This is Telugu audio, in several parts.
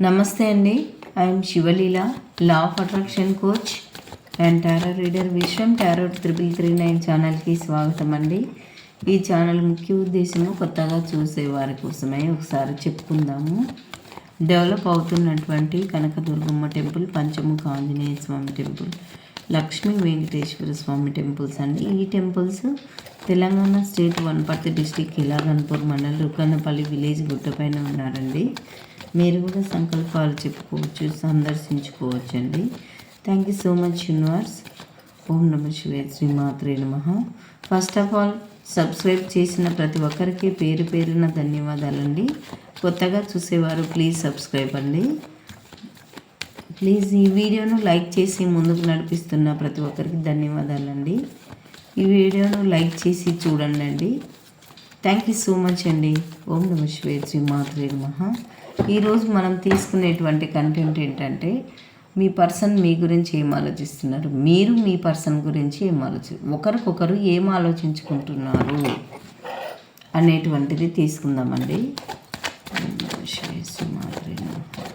నమస్తే అండి. I'm Sivaleela law of attraction coach and tarot reader Vishwam tarot triple three nine ఛానల్కి స్వాగతం అండి. ఈ ఛానల్ ముఖ్య ఉద్దేశము కొత్తగా చూసే వారి కోసమే ఒకసారి చెప్పుకుందాము. డెవలప్ అవుతున్నటువంటి Kanakadurgamma temple Panchamukha Anjaneya Swamy temple Lakshmi Venkateswara Swamy temples అండి. ఈ temples Telangana state Wanaparthy district Khilaganpur mandal Rukannapalli village గుట్టపైన ఉన్నారండి. మీరు కూడా సంకల్పాలు చెప్పుకోవచ్చు సందర్శించుకోవచ్చు అండి thank you so much universe ఓం నమ శివే శ్రీమాత్రే నమ. ఫస్ట్ ఆఫ్ ఆల్ సబ్స్క్రైబ్ చేసిన ప్రతి ఒక్కరికి పేరు పేరున ధన్యవాదాలండి. కొత్తగా చూసేవారు ప్లీజ్ సబ్స్క్రైబ్ అండి. ప్లీజ్ ఈ వీడియోను లైక్ చేసి ముందుకు నడిపిస్తున్న ప్రతి ఒక్కరికి ధన్యవాదాలండి. ఈ వీడియోను లైక్ చేసి చూడండి అండి థ్యాంక్ యూ సో మచ్ అండి. ఓం నమ శివే శ్రీ మాత్రే నమ. ఈరోజు మనం తీసుకునేటువంటి కంటెంట్ ఏంటంటే మీ పర్సన్ మీ గురించి ఏం ఆలోచిస్తున్నారు? మీరు మీ పర్సన్ గురించి ఏం ఆలోచి ఒకరికొకరు ఏం ఆలోచించుకుంటున్నారు అనేటువంటిది తీసుకుందామండి ఓం నమః శివాయ శ్రీ మాత్రే నమః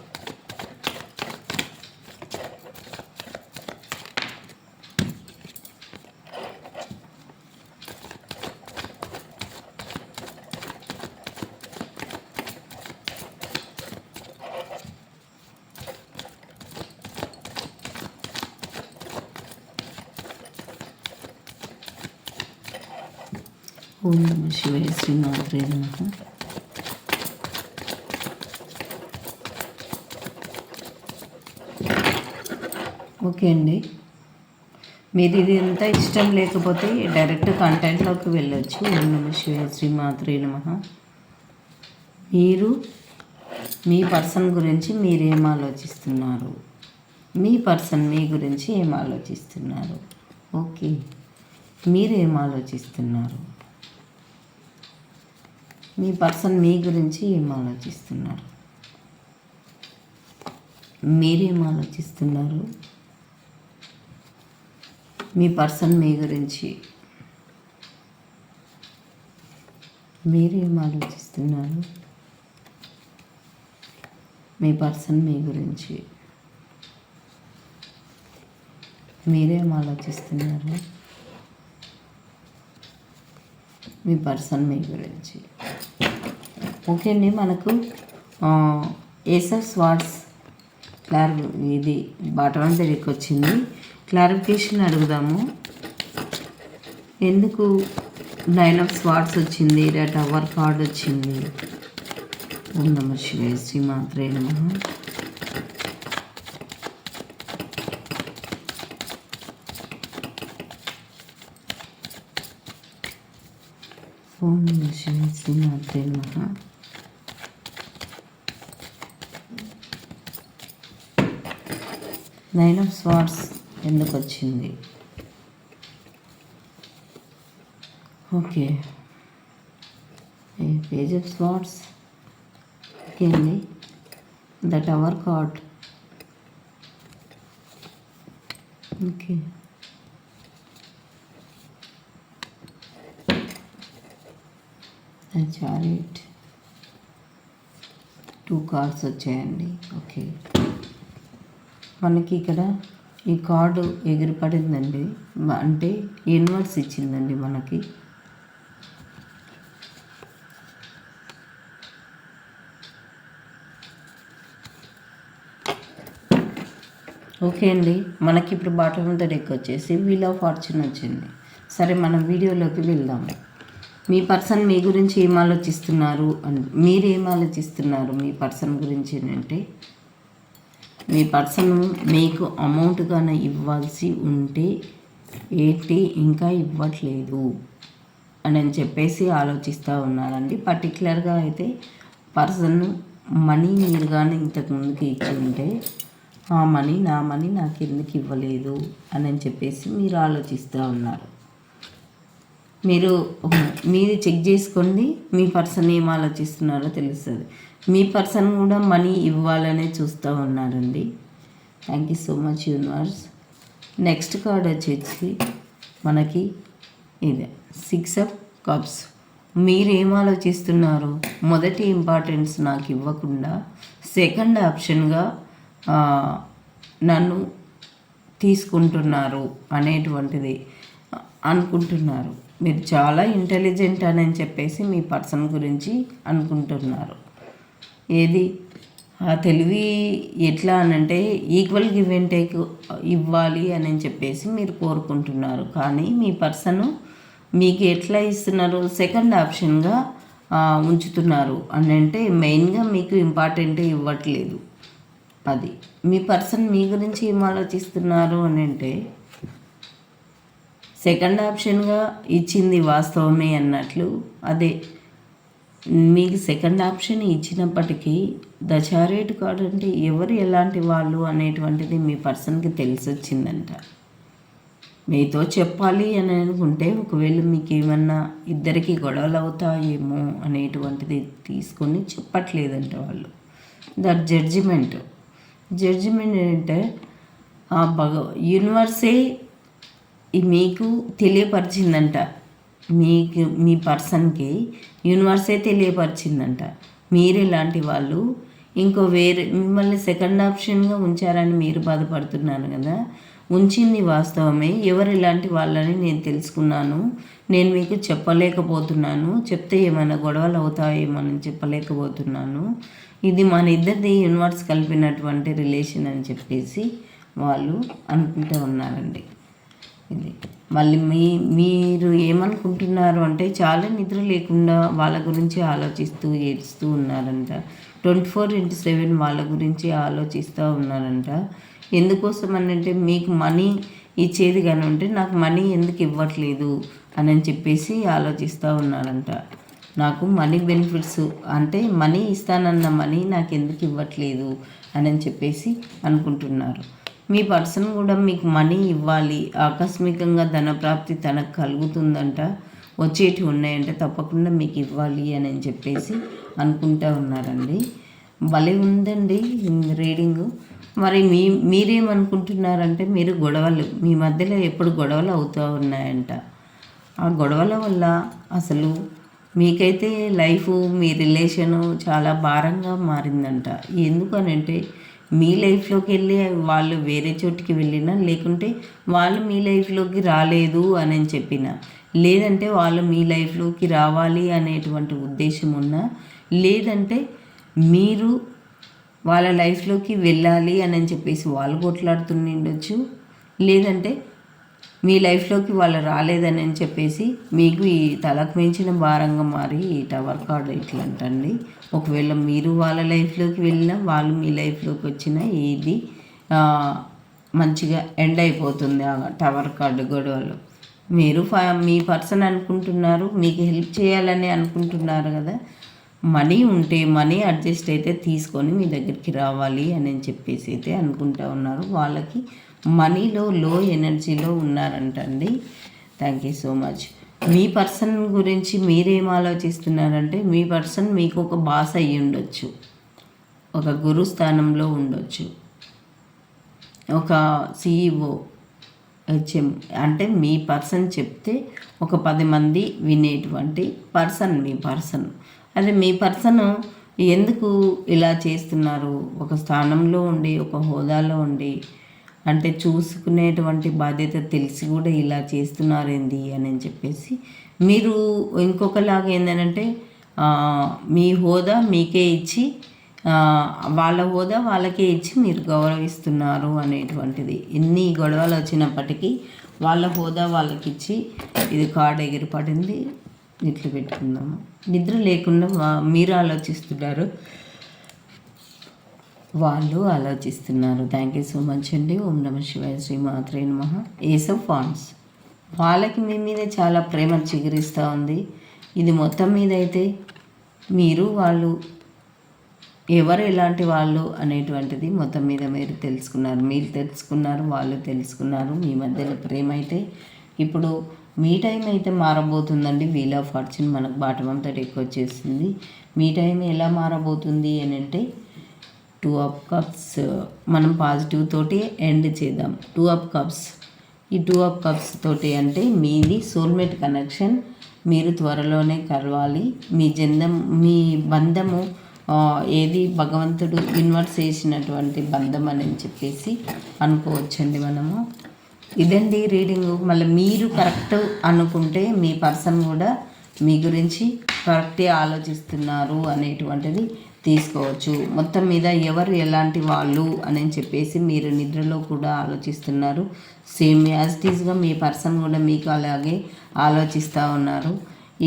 ఓం నమ శివయ శ్రీ నమ. ఓకే అండి. మీరు ఇది ఎంత ఇష్టం లేకపోతే డైరెక్ట్ కంటెంట్లోకి వెళ్ళొచ్చు. ఓం నమ శివ శ్రీ మాత్రే నమ. మీరు మీ పర్సన్ గురించి మీరేం ఆలోచిస్తున్నారు? మీ పర్సన్ మీ గురించి ఏం ఆలోచిస్తున్నారు? ఓకే. మీరేం ఆలోచిస్తున్నారు? మీ పర్సన్ మీ గురించి ఏం ఆలోచిస్తున్నారు? మీరేం ఆలోచిస్తున్నారు? మీ పర్సన్ మీ గురించి మీరేం ఆలోచిస్తున్నారు? మీ పర్సన్ మీ గురించి మీరేం ఆలోచిస్తున్నారు? మీ పర్సన్ మీ గురించి ఓకే అండి మనకు ఏసర్ స్వాట్స్ క్లారి ఇది బాటం దగ్గరికి వచ్చింది క్లారిఫికేషన్ అడుగుదాము. ఎందుకు నైన్ ఆఫ్ స్వాట్స్ వచ్చింది లేదా టవర్ కార్డ్ వచ్చింది? ఓం నమ శివాయ శ్రీ మాత్రే నమ. ఓం నమ శివాయ శ్రీ మాత్రే నమ. నైన్ ఆఫ్ స్వాట్స్ ఎందుకు వచ్చింది? Okay. Page of swords okay అండి the tower card. Okay. Chariot. Two cards వచ్చాయండి. ఓకే. మనకి ఇక్కడ ఈ కార్డు ఎగిరిపడిందండి. అంటే యూనివర్స్ ఇచ్చిందండి మనకి. ఓకే అండి. మనకి ఇప్పుడు బాటమ్ ఆఫ్ ద డెక్ వచ్చేసి వీల్ ఆఫ్ ఫార్చ్యూన్ వచ్చింది. సరే మనం వీడియోలోకి వెళ్దాము మీ పర్సన్ మీ గురించి ఏం ఆలోచిస్తున్నారు? అని మీరు ఏం ఆలోచిస్తున్నారు మీ పర్సన్ గురించి అంటే మీ పర్సన్ మీకు అమౌంట్ కానీ ఇవ్వాల్సి ఉంటే ఏంటి ఇంకా ఇవ్వట్లేదు అని అని చెప్పేసి ఆలోచిస్తూ ఉన్నారండి. పర్టికులర్గా అయితే పర్సన్ మనీ మీరు కానీ ఇంతకుముందుకి ఇచ్చి ఉంటే ఆ మనీ నా మనీ నాకు ఎందుకు ఇవ్వలేదు అని అని చెప్పేసి మీరు ఆలోచిస్తూ ఉన్నారు. మీరు మీరు చెక్ చేసుకోండి మీ పర్సన్ ఏం ఆలోచిస్తున్నారో తెలుస్తుంది. మీ పర్సన్ కూడా మనీ ఇవ్వాలనే చూస్తూ ఉన్నారండి. Thank you so much universe next card వచ్చేసి మనకి ఇదే సిక్స్ ఆఫ్ కప్స్ మీరేం ఆలోచిస్తున్నారు? మొదటి ఇంపార్టెన్స్ నాకు ఇవ్వకుండా సెకండ్ ఆప్షన్గా నన్ను తీసుకుంటున్నారు అనేటువంటిది అనుకుంటున్నారు. మీరు చాలా ఇంటెలిజెంట్ అని చెప్పేసి మీ పర్సన్ గురించి అనుకుంటున్నారు. ఏది? ఆ తెలివి ఎట్లా అనంటే ఈక్వల్ గివ్ అండ్ టేక్ ఇవ్వాలి అని చెప్పేసి మీరు కోరుకుంటున్నారు. కానీ మీ పర్సన్ మీకు ఎట్లా ఇస్తున్నారు సెకండ్ ఆప్షన్గా ఉంచుతున్నారు. అని అంటే మెయిన్గా మీకు ఇంపార్టెంట్ ఇవ్వట్లేదు. అది. మీ పర్సన్ మీ గురించి ఏం ఆలోచిస్తున్నారు అని అంటే సెకండ్ ఆప్షన్గా ఇచ్చింది వాస్తవమే అన్నట్లు అదే. మీకు సెకండ్ ఆప్షన్ ఇచ్చినప్పటికీ ద చారేట్ కార్డ్ అంటే ఎవరు ఎలాంటి వాళ్ళు అనేటువంటిది మీ పర్సన్కి తెలిసి వచ్చిందంట మీతో చెప్పాలి అని అనుకుంటే ఒకవేళ మీకు ఏమన్నా ఇద్దరికి గొడవలు అవుతాయేమో అనేటువంటిది తీసుకొని చెప్పట్లేదంట వాళ్ళు. దట్ జడ్జిమెంట్ జడ్జిమెంట్ ఏంటంటే ఆ భగ యూనివర్సే మీకు తెలియపరిచిందంట. మీకు మీ పర్సన్కి యూనివర్సే తెలియపరిచిందంట. మీరు ఇలాంటి వాళ్ళు ఇంకో వేరే మిమ్మల్ని సెకండ్ ఆప్షన్గా ఉంచారని మీరు బాధపడుతున్నారు కదా. ఉంచింది వాస్తవమే. ఎవరు ఇలాంటి వాళ్ళని నేను తెలుసుకున్నాను నేను మీకు చెప్పలేకపోతున్నాను చెప్తే ఏమైనా గొడవలు అవుతాయేమోనని చెప్పలేకపోతున్నాను. ఇది మన ఇద్దరిది యూనివర్స్ కలిపినటువంటి రిలేషన్ అని చెప్పేసి వాళ్ళు అనుకుంటూ ఉన్నారండి. ఇది. మళ్ళీ మీ మీరు ఏమనుకుంటున్నారు అంటే చాలా నిద్ర లేకుండా వాళ్ళ గురించి ఆలోచిస్తూ ఏడుస్తూ ఉన్నారంట. ట్వంటీ ఫోర్ ఇంటూ సెవెన్ వాళ్ళ గురించి ఆలోచిస్తూ ఉన్నారంట. ఎందుకోసం అని అంటే మీకు మనీ ఇచ్చేది కానీ ఉంటే నాకు మనీ ఎందుకు ఇవ్వట్లేదు అని అని చెప్పేసి ఆలోచిస్తూ ఉన్నారంట. నాకు మనీ బెనిఫిట్స్ అంటే మనీ ఇస్తానన్న మనీ నాకు ఎందుకు ఇవ్వట్లేదు అని అని చెప్పేసి అనుకుంటున్నారు. మీ పర్సన్ కూడా మీకు మనీ ఇవ్వాలి ఆకస్మికంగా ధనప్రాప్తి తనకు కలుగుతుందంట వచ్చేటి ఉన్నాయంటే తప్పకుండా మీకు ఇవ్వాలి అని అని చెప్పేసి అనుకుంటా ఉన్నారండి. భలే ఉందండి రీడింగు. మరి మీ మీరేమనుకుంటున్నారంటే మీరు గొడవలు మీ మధ్యలో ఎప్పుడు గొడవలు అవుతూ ఉన్నాయంట. ఆ గొడవల వల్ల అసలు మీకైతే లైఫ్ మీ రిలేషను చాలా భారంగా మారిందంట. ఎందుకనంటే మీ లైఫ్లోకి వెళ్ళి వాళ్ళు వేరే చోటికి వెళ్ళినా లేకుంటే వాళ్ళు మీ లైఫ్లోకి రాలేదు అని చెప్పిన లేదంటే వాళ్ళు మీ లైఫ్లోకి రావాలి అనేటువంటి ఉద్దేశం ఉన్నా లేదంటే మీరు వాళ్ళ లైఫ్లోకి వెళ్ళాలి అని చెప్పేసి వాళ్ళు కొట్లాడుతుండొచ్చు లేదంటే మీ లైఫ్లోకి వాళ్ళు రాలేదని అని చెప్పేసి మీకు ఈ తలకు మించిన భారంగా మారి ఈ టవర్ కార్డు ఇట్లా అంటండి ఒకవేళ మీరు వాళ్ళ లైఫ్లోకి వెళ్ళినా వాళ్ళు మీ లైఫ్లోకి వచ్చినా ఇది మంచిగా ఎండ్ అయిపోతుంది ఆ టవర్ కార్డు గొడవలు. మీరు ఫ మీ పర్సన్ అనుకుంటున్నారు మీకు హెల్ప్ చేయాలని అనుకుంటున్నారు కదా మనీ ఉంటే మనీ అడ్జస్ట్ అయితే తీసుకొని మీ దగ్గరికి రావాలి అని చెప్పేసి అయితే అనుకుంటా ఉన్నారు. వాళ్ళకి మనీలో లో ఎనర్జీలో ఉన్నారంటండి. థ్యాంక్ యూ సో మచ్ మీ పర్సన్ గురించి మీరేం ఆలోచిస్తున్నారంటే మీ పర్సన్ మీకు ఒక బాస్ అయ్యి ఉండొచ్చు. ఒక గురు స్థానంలో ఉండొచ్చు. ఒక సిఇఓ హెచ్ఎం అంటే మీ పర్సన్ చెప్తే ఒక పది మంది వినేటువంటి పర్సన్ మీ పర్సన్. అదే మీ పర్సన్ ఎందుకు ఇలా చేస్తున్నారు? ఒక స్థానంలో ఉండి ఒక హోదాలో ఉండి అంటే చూసుకునేటువంటి బాధ్యత తెలిసి కూడా ఇలా చేస్తున్నారేంది అని చెప్పేసి మీరు ఇంకొకలాగా ఏంటంటే మీ హోదా మీకే ఇచ్చి వాళ్ళ హోదా వాళ్ళకే ఇచ్చి మీరు గౌరవిస్తున్నారు అనేటువంటిది. ఎన్ని గొడవలు వచ్చినప్పటికీ వాళ్ళ హోదా వాళ్ళకి ఇచ్చి ఇది కార్డు ఎగిరిపడింది ఇట్లు పెట్టుకుందాము. నిద్ర లేకుండా మీరు ఆలోచిస్తున్నారు. వాళ్ళు ఆలోచిస్తున్నారు. థ్యాంక్ యూ సో మచ్ అండి. ఓం నమ శివాయ శ్రీ మాత్రే నమ. ఏసో ఫాన్స్ వాళ్ళకి మీ మీద చాలా ప్రేమ చిగురిస్తూ ఉంది. ఇది మొత్తం మీద అయితే మీరు వాళ్ళు ఎవరు ఎలాంటి వాళ్ళు అనేటువంటిది మొత్తం మీద మీరు తెలుసుకున్నారు. మీరు తెలుసుకున్నారు వాళ్ళు తెలుసుకున్నారు. మీ మధ్యలో ప్రేమ అయితే ఇప్పుడు మీ టైం అయితే మారబోతుందండి. వీల్ ఆఫ్ ఫార్చ్యూన్ మనకు బాటమంతటి ఎక్కువ వచ్చేసింది మీ టైం ఎలా మారబోతుంది అని అంటే టూ ఆఫ్ కప్స్ మనం పాజిటివ్ తోటి ఎండ్ చేద్దాం. టూ ఆఫ్ కప్స్ ఈ టూ ఆఫ్ కప్స్ తోటి అంటే మీది సోల్మేట్ కనెక్షన్ మీరు త్వరలోనే కలవాలి. మీ జందం మీ బంధము ఏది భగవంతుడు ఇన్వర్ట్ చేసినటువంటి బంధం అని చెప్పేసి అనుకోవచ్చండి మనము. ఇదండి రీడింగ్ మళ్ళీ మీరు కరెక్ట్ అనుకుంటే మీ పర్సన్ కూడా మీ గురించి కరెక్టే ఆలోచిస్తున్నారు అనేటువంటిది తీసుకోవచ్చు. మొత్తం మీద ఎవరు ఎలాంటి వాళ్ళు అని చెప్పేసి మీరు నిద్రలో కూడా ఆలోచిస్తున్నారు. సేమ్ యాజ్ టీజ్గా మీ పర్సన్ కూడా మీకు అలాగే ఆలోచిస్తూ ఉన్నారు.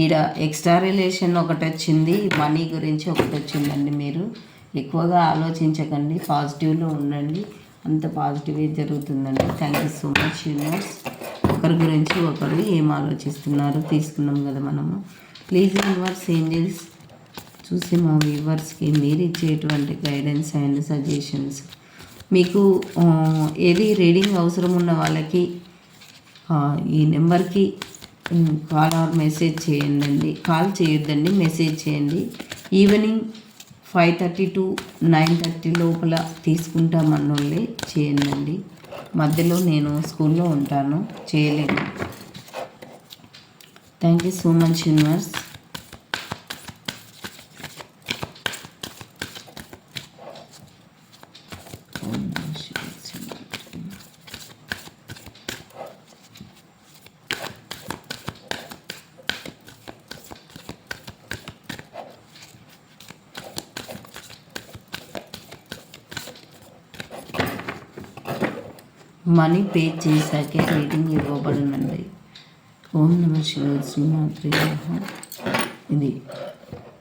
ఈడ ఎక్స్ట్రా రిలేషన్ ఒకటి వచ్చింది మనీ గురించి ఒకటి వచ్చిందండి మీరు. ఎక్కువగా ఆలోచించకండి పాజిటివ్లో ఉండండి. అంత పాజిటివే జరుగుతుందండి. Thank you so much universe ఒకరి గురించి ఒకరు ఏం ఆలోచిస్తున్నారు తీసుకున్నాం కదా మనము. ప్లీజ్ యూనివర్స్ ఏంజల్స్ చూసి మా వ్యూవర్స్కి మీరు ఇచ్చేటువంటి గైడెన్స్ అండ్ సజెషన్స్. మీకు ఏది రీడింగ్ అవసరం ఉన్న వాళ్ళకి ఈ నెంబర్కి కాల్ ఆర్ మెసేజ్ చేయండి కాల్ చేయొద్దండి మెసేజ్ చేయండి. Evening five thirty to nine thirty లోపల తీసుకుంటామన్నోళ్ళే చేయండి మధ్యలో నేను స్కూల్లో ఉంటాను చేయలేను. Thank you so much universe. Money pay చేశాకే rating ఇవ్వబడునండి ఓం నమ శివాయ శ్రీమాత్రి ఇది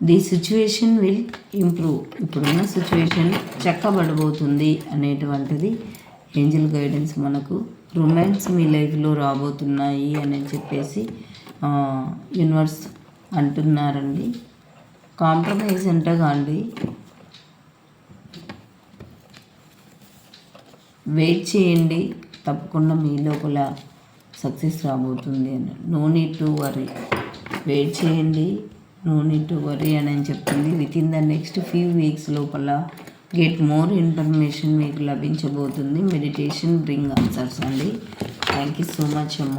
ది సిచ్యువేషన్ విల్ ఇంప్రూవ్. ఇప్పుడున్న సిచ్యువేషన్ చక్కబడబోతుంది అనేటువంటిది ఏంజల్ గైడెన్స్ మనకు రొమాన్స్ మీ లైఫ్లో రాబోతున్నాయి అని చెప్పేసి యూనివర్స్ అంటున్నారండి. కాంప్రమైజ్ అంటే కానీ వెయిట్ చేయండి తప్పకుండా మీ లోపల సక్సెస్ రాబోతుంది అని. No need to worry. Wait చేయండి నో నీడ్ టు వరీ అని అని చెప్తుంది within the next few weeks లోపల గెట్ మోర్ ఇన్ఫర్మేషన్ మీకు లభించబోతుంది. మెడిటేషన్ బ్రింగ్ ఆన్సర్స్ అండి. థ్యాంక్ యూ సో మచ్ అమ్మ.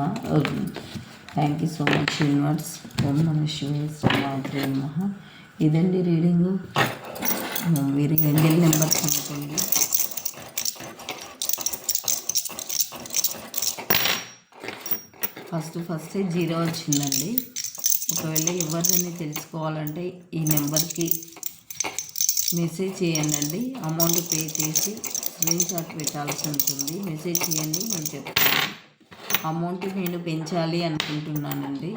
Thank you so much universe ఓం నమ శివాయ శ్రీమాత్రే మహా ఇదండి రీడింగు. మీరు ఎంజల్ నెంబర్స్ అనుకోండి ఫస్ట్ ఫస్ట్ జీరో వచ్చిందండి. ఒకవేళ ఎవరిదని తెలుసుకోవాలంటే ఈ నెంబర్కి మెసేజ్ చేయండి అమౌంట్ పే చేసి స్క్రీన్ షాట్ పెట్టాల్సి ఉంటుంది. మెసేజ్ చేయండి నేను చెప్తాను. అమౌంట్ నేను పెంచాలి అనుకుంటున్నానండి.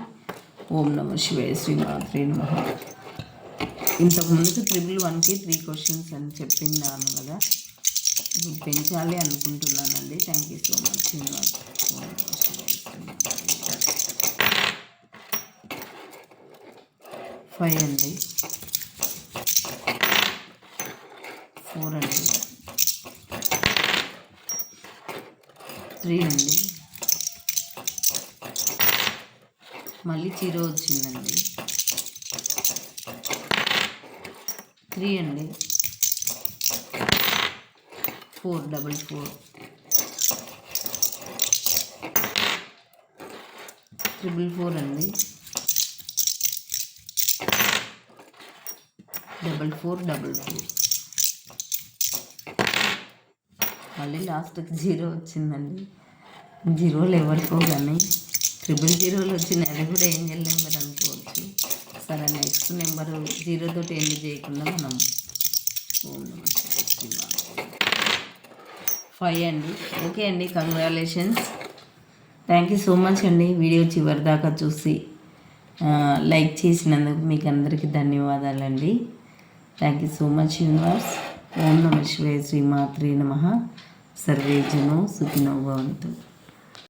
ఓం నమ శివాయ శ్రీమాత్రే నమ. ఇంతకుముందుకు ట్రిపుల్ వన్కి త్రీ క్వశ్చన్స్ అని చెప్పిన్నాను కదా. పెంచాలి అనుకుంటున్నానండి. Thank you so much Srinivas five అండి. ఫోర్ అండి. త్రీ అండి. మళ్ళీ జీరో వచ్చిందండి. త్రీ అండి. Four double four. Triple four అండి. Double four double four. మళ్ళీ లాస్ట్కి జీరో వచ్చిందండి. జీరోలు ఎవరికో కానీ ట్రిపుల్ జీరోలు వచ్చినాయి అది కూడా ఏంజల్ నెంబర్ అనుకోవచ్చు. సరే నెక్స్ట్ నెంబరు జీరోతో ఎండ్ చేయకుండా మనం ఓం నమః ఫైవ్ అండి. ఓకే అండి congratulations thank you so much అండి వీడియో చివరి దాకా చూసి. లైక్ చేసినందుకు మీకు అందరికీ ధన్యవాదాలండి. Thank you so much universe ఓం నమ శివాయ శ్రీమాత్రే నమ. సర్వే జనో సుఖినో భవంతు.